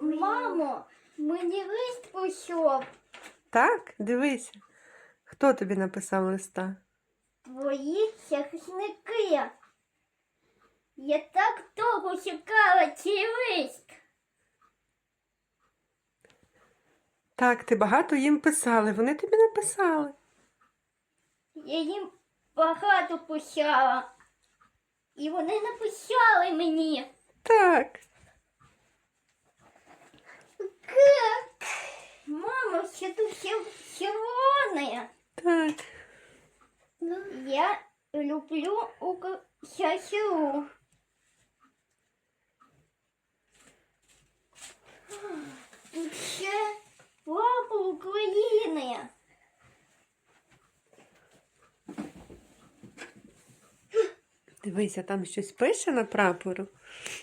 Мамо, мені лист прийшов. Так, дивися. Хто тобі написав листа? Твої захисники. Я так довго чекала цей лист. Так, ти багато їм писали. Вони тобі написали. Я їм багато писала. І вони написали мені. Так. Как? Мама, що тут все червоне. Так. Я люблю Україну. Тут ще папа України. Дивися, там щось пише на прапору.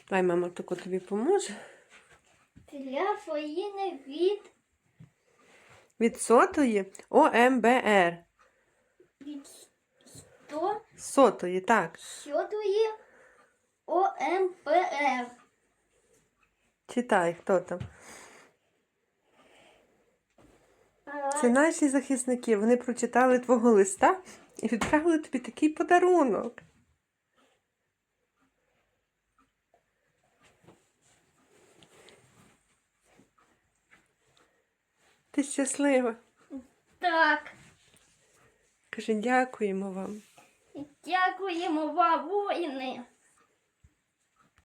Дай мама тако тобі поможе. Для країни від, Від сотої ОМБР. від 100 Сотої, так. сьотої ОМПР. Читай, хто там. Це наші захисники. Вони прочитали твого листа і відправили тобі такий подарунок. Ти щаслива. Так, Каже, дякуємо вам. дякуємо вам, воїни.